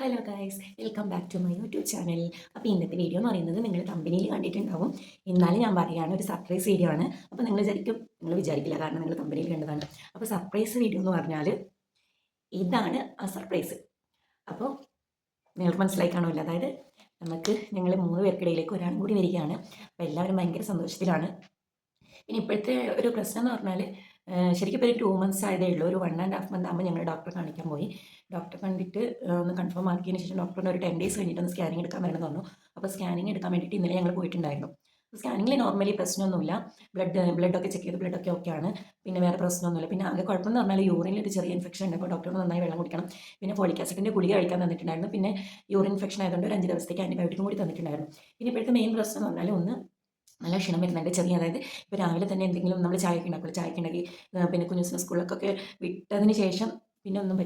Hello guys welcome back to my YouTube channel അപ്പോൾ ഇന്നത്തെ video എന്ന് പറയുന്നത് നിങ്ങൾ കമ്പനിയിൽ കണ്ടിട്ടുണ്ടാവും. എന്നാലും ഞാൻ പറയുകയാണ് ഒരു സർപ്രൈസ് വീഡിയോ ആണ്. അപ്പോൾ നിങ്ങൾ വിചാരിക്കും നിങ്ങൾ വിചാരിക്കില്ല കാരണം നിങ്ങൾ കമ്പനിയിൽ കണ്ടതാണ്. അപ്പോൾ സർപ്രൈസ് വീഡിയോ എന്ന് പറഞ്ഞാൽ ഇതാണ് ആ സർപ്രൈസ് അപ്പോൾ നിങ്ങൾക്ക് മനസ്സിലായി കാണുമല്ലോ അതായത് നമുക്ക് ഞങ്ങൾ മൂന്ന് പേർക്കിടയിലേക്ക് ഒരാളും കൂടി വരികയാണ്. അപ്പോൾ എല്ലാവരും ഭയങ്കര സന്തോഷത്തിലാണ്. ഇനി ഇപ്പോഴത്തെ ഒരു പ്രശ്നം എന്ന് പറഞ്ഞാൽ ശരിക്കും ഇപ്പോൾ ഒരു ടു മന്ത്സ് ആയതേ ഉള്ളൂ. ഒരു വൺ ആൻഡ് ഹാഫ് മന്ത് ആകുമ്പോൾ ഞങ്ങൾ ഡോക്ടറെ കാണിക്കാൻ പോയി. ഡോക്ടറെ കണ്ടിട്ട് ഒന്ന് കൺഫേം ആക്കിയതിന് ശേഷം ഡോക്ടറിന് ഒരു ടെൻ ഡേയ്സ് കഴിഞ്ഞിട്ട് ഒന്ന് സ്കാനിങ് എടുക്കാൻ വരണമെന്ന് പറഞ്ഞു. അപ്പോൾ സ്കാനിങ് എടുക്കാൻ വേണ്ടിയിട്ട് ഇന്നലെ ഞങ്ങൾ പോയിട്ടുണ്ടായിരുന്നു. സ്കാനിങ്ങിൽ നോർമലി പ്രശ്നമൊന്നുമില്ല. ബ്ലഡ് ബ്ലഡൊക്കെ ചെക്ക് ചെയ്ത് ബ്ലഡൊക്കെ ഓക്കെ ആണ്. പിന്നെ വേറെ പ്രശ്നമൊന്നുമില്ല. പിന്നെ ആകെ കുഴപ്പമെന്ന് പറഞ്ഞാൽ യൂറിനിൽ ഒരു ചെറിയ ഇൻഫെക്ഷൻ ഉണ്ട്. അപ്പോൾ ഡോക്ടർ നന്നായി വെള്ളം കുടിക്കണം. പിന്നെ ഫോളിക് ആസിഡിന്റെ ഗുളിക കഴിക്കാൻ തന്നിട്ടുണ്ടായിരുന്നു. പിന്നെ യൂറിൻ ഇൻഫെക്ഷൻ ആയതുകൊണ്ട് ഒരു അഞ്ച് ദിവസത്തേക്ക് ആന്റിബയോട്ടിക്കും കൂടി തന്നിട്ടുണ്ടായിരുന്നു. പിന്നെ ഇപ്പോഴത്തെ മെയിൻ പ്രശ്നം എന്ന് പറഞ്ഞാൽ ഒന്ന് നല്ല ക്ഷീണം വരുന്നുണ്ട്. ചെറിയ അതായത് ഇപ്പോൾ രാവിലെ തന്നെ എന്തെങ്കിലും നമ്മൾ ചായക്ക് ഉണ്ടാക്കുമല്ലോ ചായക്ക് ഉണ്ടാക്കി കുഞ്ഞു പിന്നെ കുഞ്ഞുസിനെ സ്കൂളിലൊക്കെ വിട്ടതിന് ശേഷം പിന്നെ ഒന്നും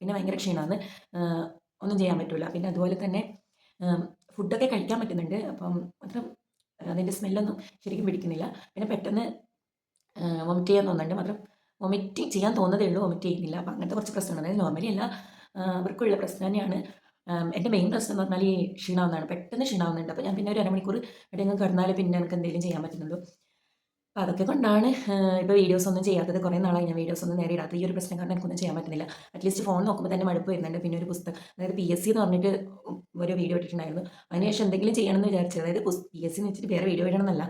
പിന്നെ ഭയങ്കര ക്ഷീണമാണ്. ഒന്നും ചെയ്യാൻ പറ്റില്ല പിന്നെ അതുപോലെ തന്നെ ഫുഡൊക്കെ കഴിക്കാൻ പറ്റുന്നുണ്ട്. അപ്പം മാത്രം അതിന്റെ സ്മെല്ലൊന്നും ശരിക്കും പിടിക്കുന്നില്ല. പിന്നെ പെട്ടെന്ന് വൊമിറ്റ് ചെയ്യാൻ തോന്നുന്നുണ്ട്. മാത്രം വൊമിറ്റ് ചെയ്യാൻ തോന്നതേ ഉള്ളൂ. വൊമിറ്റ് ചെയ്യുന്നില്ല. അപ്പം അങ്ങനത്തെ കുറച്ച് പ്രശ്നമാണ് നോർമലി അല്ല ആ, അവർക്കുള്ള പ്രശ്നം തന്നെയാണ്. എന്റെ മെയിൻ പ്രശ്നം എന്ന് പറഞ്ഞാൽ ഈ ക്ഷീണാവുന്നതാണ്. പെട്ടെന്ന് ക്ഷീണാവുന്നുണ്ട്. അപ്പോൾ ഞാൻ പിന്നെ ഒരു അരമണിക്കൂർ എവിടെയെങ്കിലും കിടന്നാൽ പിന്നെ എനിക്ക് എന്തെങ്കിലും ചെയ്യാൻ പറ്റുന്നുള്ളൂ. അപ്പോൾ അതൊക്കെ കൊണ്ടാണ് ഇപ്പോൾ വീഡിയോസ് ഒന്നും ചെയ്യാത്തത് കുറേ നാളായി. ഞാൻ വീഡിയോസ് ഒന്നും നേരെ ഇടാത്ത ഈ ഒരു പ്രശ്നം കാരണം എനിക്കൊന്നും ചെയ്യാൻ പറ്റുന്നില്ല. അറ്റ്ലീസ്റ്റ് ഫോൺ നോക്കുമ്പോൾ തന്നെ മടുപ്പ് വരുന്നുണ്ട്. പിന്നെ ഒരു പുസ്തകം അതായത് പി എസ് സി എന്ന് പറഞ്ഞിട്ട് ഒരു വീഡിയോ ഇട്ടിട്ടുണ്ടായിരുന്നു. അതിനുശേഷം എന്തെങ്കിലും ചെയ്യണമെന്ന് വിചാരിച്ചത് അതായത് പി എസ് സി എന്ന് വെച്ചിട്ട് വേറെ വീഡിയോ ഇടണമെന്നല്ല.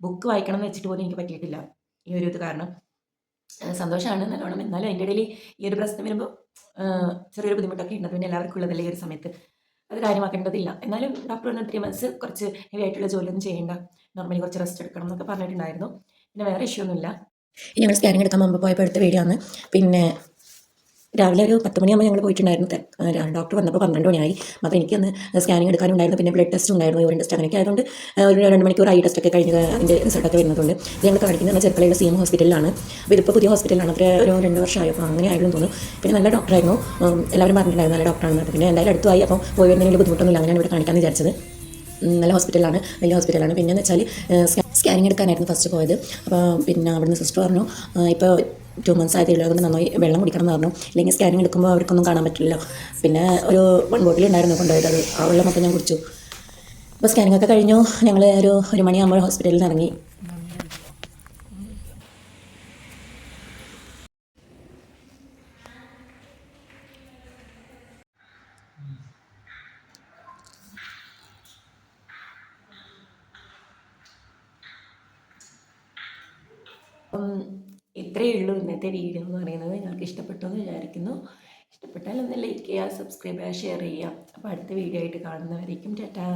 ബുക്ക് വായിക്കണം എന്ന് വെച്ചിട്ട് പോലും എനിക്ക് പറ്റിയിട്ടില്ല. ഈ ഒരു ഇത് കാരണം. സന്തോഷമാണ് നല്ലോണം എന്നാലും അതിന്റെ ഇടയിൽ ഈ ഒരു പ്രശ്നം വരുമ്പോൾ ചെറിയൊരു ബുദ്ധിമുട്ടൊക്കെ ഉണ്ട്. പിന്നെ എല്ലാവർക്കും ഉള്ളതല്ലേ ഈ ഒരു സമയത്ത്. അത് കാര്യമാക്കേണ്ടതില്ല. എന്നാലും ഡോക്ടർ പറഞ്ഞ ത്രീ മന്ത്സ് കുറച്ച് ഹെവി ആയിട്ടുള്ള ജോലിയൊന്നും ചെയ്യേണ്ട. നോർമലി കുറച്ച് റെസ്റ്റ് എടുക്കണം എന്നൊക്കെ പറഞ്ഞിട്ടുണ്ടായിരുന്നു. പിന്നെ വേറെ ഇഷ്യൂ ഒന്നുമില്ല. ഞങ്ങൾ സ്കാനിങ് എടുക്കാൻ മുമ്പ് പോയപ്പോൾ എടുത്ത വീഡിയോ ആണ്. പിന്നെ രാവിലെ ഒരു പത്ത് മണിയാകുമ്പോൾ ഞങ്ങൾ പോയിട്ടുണ്ടായിരുന്നു. ഡോക്ടർ വന്നപ്പോൾ പന്ത്രണ്ട് മണിയായി. അപ്പോൾ എനിക്കന്ന് സ്കാനിങ് എടുക്കാനുണ്ടായിരുന്നു. പിന്നെ ബ്ലഡ് ടെസ്റ്റ് ഉണ്ടായിരുന്നു. യൂറിൻ ടെസ്റ്റ് അങ്ങനെയൊക്കെ ആയതുകൊണ്ട് ഒരു രണ്ട് മണിക്കൂർ ഐ ടെസ്റ്റ് ഒക്കെ കഴിഞ്ഞ് അതിന്റെ റിസൾട്ടൊക്കെ വരുന്നതുകൊണ്ട് ഞങ്ങൾ കാണിക്കുന്നത് ചെറുപ്പളയുടെ സി എം ഹോസ്പിറ്റലിലാണ് അപ്പോൾ ഇതിപ്പോൾ പുതിയ ഹോസ്പിറ്റലാണ് അത്ര ഒരു രണ്ട് വർഷമായി അപ്പോൾ അങ്ങനെ ആയിരുന്നു തോന്നുന്നു. പിന്നെ നല്ല ഡോക്ടറായിരുന്നു എല്ലാവരും പറഞ്ഞിട്ടുണ്ടായിരുന്നു നല്ല ഡോക്ടറാണെന്ന് പിന്നെ എന്തായാലും അടുത്തായി അപ്പോൾ പോയി വരുന്നതിന് ബുദ്ധിമുട്ടൊന്നുമില്ല. അങ്ങനെയാണ് ഇവിടെ കാണിക്കാമെന്ന് വിചാരിച്ചത്. നല്ല ഹോസ്പിറ്റലാണ് വലിയ ഹോസ്പിറ്റലാണ് പിന്നെ എന്ന് വെച്ചാൽ സ്കാനിങ് എടുക്കാനായിരുന്നു ഫസ്റ്റ് പോയത്. അപ്പോൾ പിന്നെ അവിടുന്ന് സിസ്റ്റർ പറഞ്ഞു ഇപ്പോൾ ടു മന്ത്സ് ആയതേ ഉള്ളൂ അതുകൊണ്ട് നന്നായി വെള്ളം കുടിക്കണം എന്ന് പറഞ്ഞു. ഇല്ലെങ്കിൽ സ്കാനിങ് എടുക്കുമ്പോൾ അവർക്കൊന്നും കാണാൻ പറ്റില്ലല്ലോ പിന്നെ ഒരു വൺ ബോട്ടിൽ ഉണ്ടായിരുന്നു കൊണ്ടുപോയത്. അത് ആ വെള്ളം മൊത്തം ഞാൻ കുടിച്ചു. അപ്പോൾ സ്കാനിങ് ഒക്കെ കഴിഞ്ഞു. ഞങ്ങൾ ഒരു ഒരു മണിയാകുമ്പോൾ ഹോസ്പിറ്റലിൽ ഇറങ്ങി. ഇത്രയേ ഉള്ളൂ ഇന്നത്തെ വീഡിയോ എന്ന് പറയുന്നത്. നിങ്ങൾക്ക് ഇഷ്ടപ്പെട്ടു എന്ന് വിചാരിക്കുന്നു. ഇഷ്ടപ്പെട്ടാൽ ഒന്ന് ലൈക്ക് ചെയ്യുക സബ്സ്ക്രൈബ് ചെയ്യുക ഷെയർ ചെയ്യുക. അപ്പോൾ അടുത്ത വീഡിയോ ആയിട്ട് കാണുന്നവരേക്കും ടാറ്റാ.